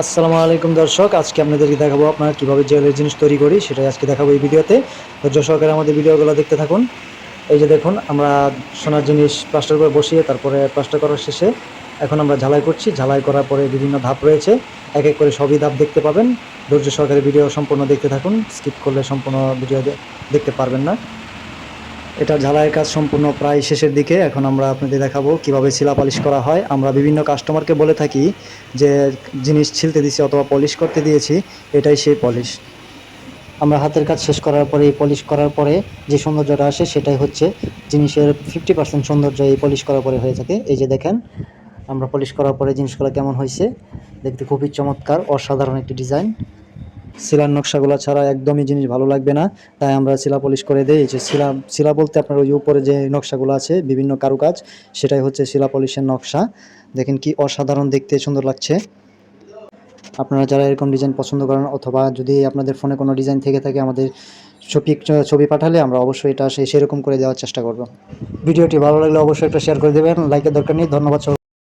আসসালামু আলাইকুম দর্শক, আজকে আপনাদেরকে দেখাবো আপনারা কীভাবে জুয়েলারি জিনিস তৈরি করি, সেটাই আজকে দেখাবো এই ভিডিওতে। ধৈর্য সহকারে আমাদের ভিডিওগুলো দেখতে থাকুন। এই যে দেখুন, আমরা সোনার জিনিস প্লাস্টার করে বসিয়ে তারপরে প্লাস্টার করার শেষে এখন আমরা ঝালাই করছি। ঝালাই করার পরে বিভিন্ন ধাপ রয়েছে, এক এক করে সবই ধাপ দেখতে পাবেন। ধৈর্য সহকারে ভিডিও সম্পূর্ণ দেখতে থাকুন, স্কিপ করলে সম্পূর্ণ ভিডিও দেখতে পারবেন না। এটা ঝালাইয়ের কাজ সম্পূর্ণ প্রায় শেষের দিকে। এখন আমরা আপনাদের দেখাবো কীভাবে শিলা পালিশ করা হয়। আমরা বিভিন্ন কাস্টমারকে বলে থাকি যে জিনিস ছিলতে দিয়েছি অথবা পলিশ করতে দিয়েছি, এটাই সেই পলিশ। আমরা হাতের কাজ শেষ করার পরে এই পলিশ করার পরে যে সৌন্দর্যটা আসে, সেটাই হচ্ছে জিনিসের ফিফটি পার্সেন্ট সৌন্দর্য এই পলিশ করার পরে হয়ে থাকে। এই যে দেখেন, আমরা পলিশ করার পরে জিনিসগুলো কেমন হয়েছে, দেখতে খুবই চমৎকার, অসাধারণ একটি ডিজাইন। শিলার নকশাগুলো ছাড়া একদমই জিনিস ভালো লাগবে না। তাই আমরা শিলা পলিশ করে দিই। যে শিলা শিলা বলতে আপনার ওই উপরে যে নকশাগুলো আছে, বিভিন্ন কারুকাজ, সেটাই হচ্ছে শিলা পলিশের নকশা। দেখেন কি অসাধারণ দেখতে, সুন্দর লাগছে। আপনারা যারা এরকম ডিজাইন পছন্দ করেন, অথবা যদি আপনাদের ফোনে কোনো ডিজাইন থেকে থাকে, আমাদের ছবি ছবি পাঠালে আমরা অবশ্যই এটা সে, সেরকম করে দেওয়ার চেষ্টা করব। ভিডিওটি ভালো লাগলে অবশ্যই একটা শেয়ার করে দেবেন। লাইকের দরকার নেই। ধন্যবাদ।